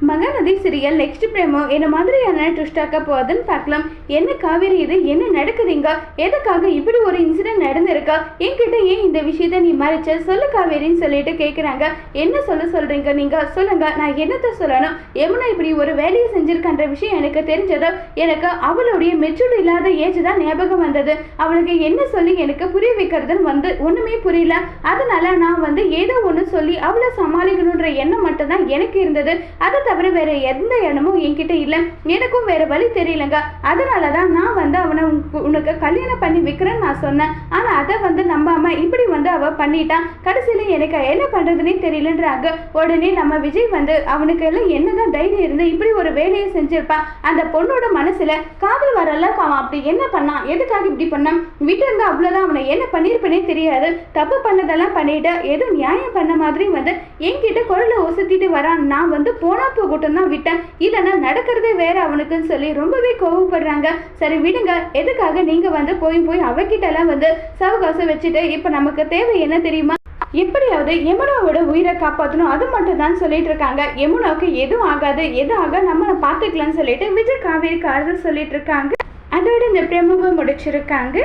Mahanadi serial next பிரேமோ என்ன மாதிரியான ட்விஸ்டாக்க போகுதுன்னு பார்க்கலாம். என்ன காவேரி இது? என்ன நடக்குதுங்க? எதுக்காக இப்படி ஒரு இன்சிடென்ட் நடந்திருக்கா? என்கிட்ட ஏன் இந்த விஷயத்த நீ மறைச்ச? சொல்லு காவேரின்னு சொல்லிட்டு கேட்குறாங்க என்ன சொல்ல சொல்றீங்க நீங்க? சொல்லுங்க. நான் என்னத்த சொல்லணும்? யமுனா இப்படி ஒரு வேலையை செஞ்சிருக்கன்ற விஷயம் எனக்கு தெரிஞ்சதோ எனக்கு அவளுடைய மெச்சூர் இல்லாத ஏஜ் தான் ஞாபகம் வந்தது. அவளுக்கு என்ன சொல்லி எனக்கு புரிய வைக்கிறதுன்னு வந்து ஒண்ணுமே புரியல. அதனால நான் வந்து ஏதோ ஒன்று சொல்லி அவளை சமாளிக்கணுன்ற எண்ணம் மட்டும்தான் எனக்கு இருந்தது. அதை தவிர வேற எந்த எண்ணமும் என்கிட்ட இல்லை. எனக்கும் வேற வழி தெரியலங்க. அதனால தான் நான் வந்து அவனை உனக்கு- கல்யாணம் பண்ணி வைக்கிறேன்னு நான் சொன்னேன். ஆனால் அதை வந்து நம்பாம இப்படி வந்து அவ பண்ணிட்டான். கடைசியில எனக்கு என்ன பண்ணுறதுனே தெரியலன்றாங்க. உடனே நம்ம விஜய் வந்து அவனுக்கு எல்லாம் என்னதான் தைரியம் இருந்து இப்படி ஒரு வேலையை செஞ்சிருப்பான். அந்த பொண்ணோட மனசுல காதல் வரலாம் அவன் அப்படி என்ன பண்ணான்? எதுக்காக இப்படி பண்ணான்? விட்டு அவ்வளோதான் அவ்வளவுதான் அவனை என்ன பண்ணிருப்பனே தெரியாது. தப்பு பண்ணதெல்லாம் பண்ணிட்டு எதுவும் நியாயம் பண்ண மாதிரி வந்து என்கிட்ட குரலை ஒசுத்திட்டு வரான். நான் வந்து போனா போகட்டும் தான் விட்டேன். இல்லைன்னா நடக்கிறதே வேற அவனுக்குன்னு சொல்லி ரொம்பவே கோவப்படுறாங்க. சரி விடுங்க. எதுக்காக நீங்க வந்து போய் போய் அவகிட்ட எல்லாம் வந்து சவகாசம் வச்சுட்டு இப்ப நமக்கு தேவை என்ன தெரியுமா? எப்படியாவது யமுனாவோட உயிரை காப்பாற்றணும் அது மட்டும் தான் சொல்லிட்டு இருக்காங்க. யமுனாவுக்கு எதுவும் ஆகாது. எது ஆக நம்ம பார்த்துக்கலாம்னு சொல்லிட்டு விஜய் காவேரிக்கு ஆறுதல் சொல்லிட்டு இருக்காங்க. அதோட இந்த பிரமுகம் முடிச்சிருக்காங்க.